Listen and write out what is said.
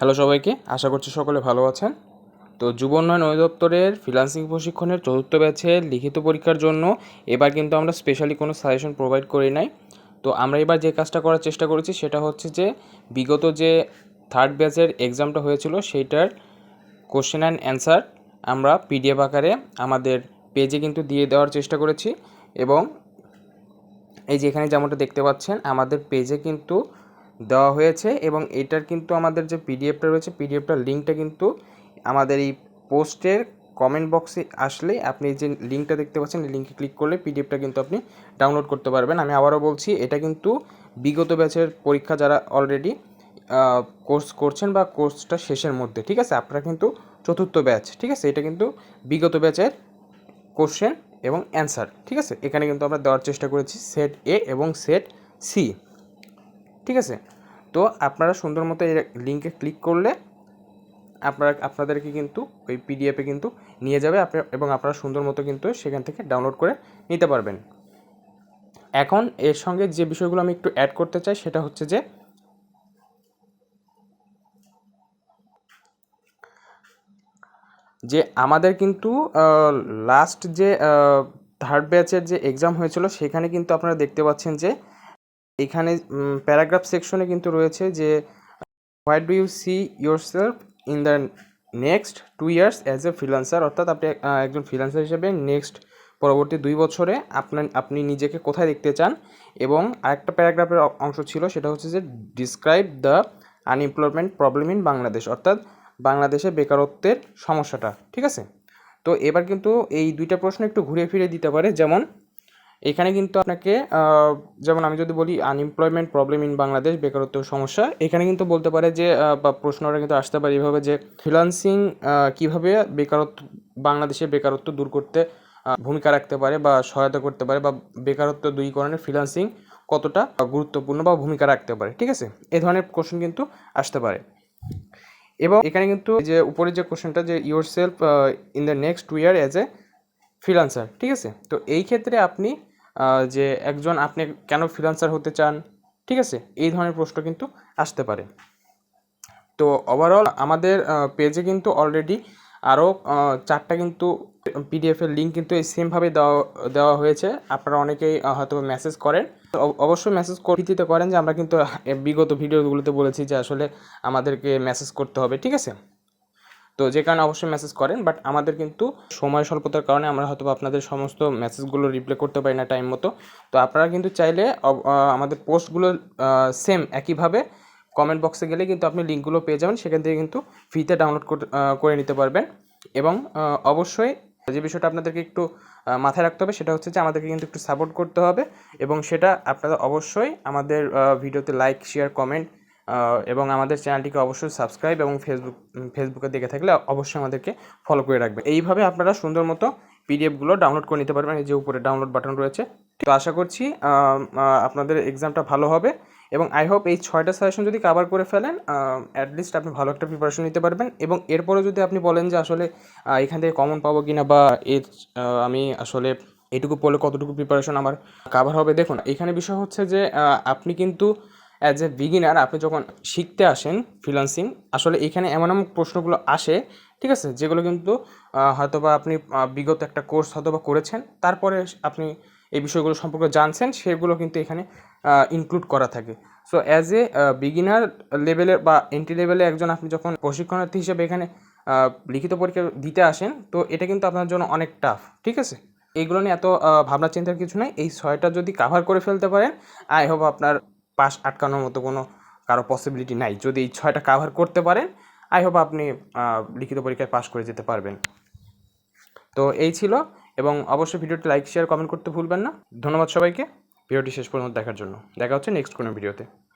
Hello সবাইকে, আশা করছি সকলে ভালো আছেন। তো যুব উন্নয়ন অধিদপ্তরের ফ্রিলান্সিং প্রশিক্ষণের চতুর্থ ব্যাচের লিখিত পরীক্ষার জন্য এবার কিন্তু আমরা স্পেশালি কোনো সাজেশন প্রোভাইড করি নাই। তো আমরা এবার যে কাজটা করার চেষ্টা করেছি সেটা হচ্ছে যে, বিগত যে থার্ড ব্যাচের এক্সামটা হয়েছিল সেইটার কোশ্চেন অ্যান্ড অ্যান্সার আমরা পিডিএফ আকারে আমাদের পেজে কিন্তু দিয়ে দেওয়ার চেষ্টা করেছি এবং এই যে এখানে যেমনটা দেখতে পাচ্ছেন, আমাদের পেজে কিন্তু দেওয়া হয়েছে এবং এটার কিন্তু আমাদের যে পিডিএফটা রয়েছে, পিডিএফটার লিঙ্কটা কিন্তু আমাদের এই পোস্টের কমেন্ট বক্সে আসলে আপনি যে লিঙ্কটা দেখতে পাচ্ছেন, এই লিঙ্কে ক্লিক করলে পিডিএফটা কিন্তু আপনি ডাউনলোড করতে পারবেন। আমি আবারও বলছি, এটা কিন্তু বিগত ব্যাচের পরীক্ষা যারা অলরেডি কোর্স করছেন বা কোর্সটা শেষের মধ্যে, ঠিক আছে? আপনারা কিন্তু চতুর্থ ব্যাচ, ঠিক আছে? এটা কিন্তু বিগত ব্যাচের কোশ্চেন এবং অ্যান্সার ঠিক আছে? এখানে কিন্তু আমরা দেওয়ার চেষ্টা করেছি সেট এ এবং সেট সি ঠিক আছে? তো আপনারা সুন্দর মতো এই লিঙ্কে ক্লিক করলে আপনারা, আপনাদেরকে কিন্তু ওই পিডিএফে কিন্তু নিয়ে যাবে এবং আপনারা সুন্দর মতো কিন্তু সেখান থেকে ডাউনলোড করে নিতে পারবেন। এখন এর সঙ্গে যে বিষয়গুলো আমি একটু অ্যাড করতে চাই সেটা হচ্ছে যে যে আমাদের কিন্তু লাস্ট যে থার্ড ব্যাচের যে এক্সাম হয়েছিল সেখানে কিন্তু আপনারা দেখতে পাচ্ছেন যে এখানে প্যারাগ্রাফ সেকশনে কিন্তু রয়েছে যে what do you see yourself in the next two years as a freelancer অর্থাৎ আপনি একজন ফ্রিলান্সার হিসেবে নেক্সট পরবর্তী দুই বছরে আপনার, আপনি নিজেকে কোথায় দেখতে চান? এবং আরেকটা প্যারাগ্রাফের অংশ ছিল, সেটা হচ্ছে যে describe the unemployment problem in Bangladesh অর্থাৎ বাংলাদেশে বেকারত্বের সমস্যাটা, ঠিক আছে? তো এবার কিন্তু এই দুইটা প্রশ্ন একটু ঘুরে ফিরে দিতে পারে, যেমন এখানে কিন্তু আপনাকে যেমন আমি যদি বলি আনএমপ্লয়মেন্ট প্রবলেম ইন বাংলাদেশ বেকারত্ব সমস্যা, এখানে কিন্তু বলতে পারে যে বা প্রশ্নটা কিন্তু আসতে পারে এভাবে যে ফ্রিলান্সিং কীভাবে বেকারত্ব, বাংলাদেশে বেকারত্ব দূর করতে ভূমিকা রাখতে পারে বা সহায়তা করতে পারে বা বেকারত্ব দূরীকরণের ফ্রিলান্সিং কতটা গুরুত্বপূর্ণ বা ভূমিকা রাখতে পারে, ঠিক আছে? এই ধরনের কোশ্চেন কিন্তু আসতে পারে। এবং এখানে কিন্তু যে উপরে যে কোশ্চেনটা যে yourself in the next two year as a freelancer ঠিক আছে? তো এই ক্ষেত্রে আপনি যে একজন আপনি কেন ফ্রিলান্সার হতে চান, ঠিক আছে? এই ধরনের প্রশ্ন কিন্তু আসতে পারে। তো ওভারঅল আমাদের পেজে কিন্তু অলরেডি আরও চারটা কিন্তু পিডিএফের লিঙ্ক কিন্তু এই সেমভাবে দেওয়া দেওয়া হয়েছে। আপনারা অনেকেই হয়তো মেসেজ করেন। অবশ্যই মেসেজ ভিত্তিতে করেন যে আমরা কিন্তু বিগত ভিডিওগুলোতে বলেছি যে আসলে আমাদেরকে মেসেজ করতে হবে, ঠিক আছে? তো যে কারণে অবশ্যই মেসেজ করেন বাট আমাদের কিন্তু সময় স্বল্পতার কারণে আমরা হয়তো আপনাদের সমস্ত মেসেজগুলো রিপ্লাই করতে পারি না টাইম মতো। তো আপনারা কিন্তু চাইলে আমাদের পোস্টগুলো সেম একইভাবে কমেন্ট বক্সে গেলে কিন্তু আপনি লিঙ্কগুলো পেয়ে যাবেন, সেখান থেকে কিন্তু ফ্রিতে ডাউনলোড করে নিতে পারবেন। এবং অবশ্যই যে বিষয়টা আপনাদেরকে একটু মাথায় রাখতে হবে সেটা হচ্ছে যে আমাদেরকে কিন্তু একটু সাপোর্ট করতে হবে। এবং সেটা আপনারা অবশ্যই আমাদের ভিডিওতে লাইক শেয়ার কমেন্ট এবং আমাদের চ্যানেলটিকে অবশ্যই সাবস্ক্রাইব এবং ফেসবুক ফেসবুকে দেখে থাকলে অবশ্যই আমাদেরকে ফলো করে রাখবেন। এইভাবে আপনারা সুন্দর মতো পিডিএফগুলো ডাউনলোড করে নিতে পারবেন। এই যে উপরে ডাউনলোড বাটন রয়েছে। তো আশা করছি আপনাদের এক্সামটা ভালো হবে এবং আই হোপ এই ছয়টা সাজেশন যদি কাভার করে ফেলেন অ্যাটলিস্ট আপনি ভালো একটা প্রিপারেশন নিতে পারবেন এবং এরপরে যদি আপনি বলেন যে আসলে এখান থেকে কমন পাবো কি না বা এর আমি আসলে এটুকু পড়লে কতটুকু প্রিপারেশন আমার কাভার হবে, দেখুন, এখানে বিষয় হচ্ছে যে আপনি কিন্তু অ্যাজ এ বিগিনার আপনি যখন শিখতে আসেন ফ্রিলান্সিং আসলে এখানে এমন এমন প্রশ্নগুলো আসে, ঠিক আছে? যেগুলো কিন্তু হয়তোবা আপনি বিগত একটা কোর্স হয়তোবা করেছেন, তারপরে আপনি এই বিষয়গুলো সম্পর্কে জানছেন, সেগুলো কিন্তু এখানে ইনক্লুড করা থাকে। সো অ্যাজ এ বিগিনার লেভেলের বা এন্ট্রি লেভেলে একজন আপনি যখন প্রশিক্ষণার্থী হিসেবে এখানে লিখিত পরীক্ষা দিতে আসেন, তো এটা কিন্তু আপনার জন্য অনেক টাফ ঠিক আছে? এইগুলো নিয়ে এত ভাবনা চিন্তার কিছু নেই। এই ছয়টা যদি কাভার করে ফেলতে পারেন আই হোপ আপনার পাস আটকানোর মতো কোনো কারও পসিবিলিটি নাই। যদি এই ছয়টা কাভার করতে পারেন আই হোপ আপনি লিখিত পরীক্ষায় পাশ করে যেতে পারবেন। তো এই ছিল, এবং অবশ্যই ভিডিওটি লাইক শেয়ার কমেন্ট করতে ভুলবেন না। ধন্যবাদ সবাইকে। ভিডিওটি শেষ পর্যন্ত দেখার জন্য। দেখা হচ্ছে নেক্সট কোনো ভিডিওতে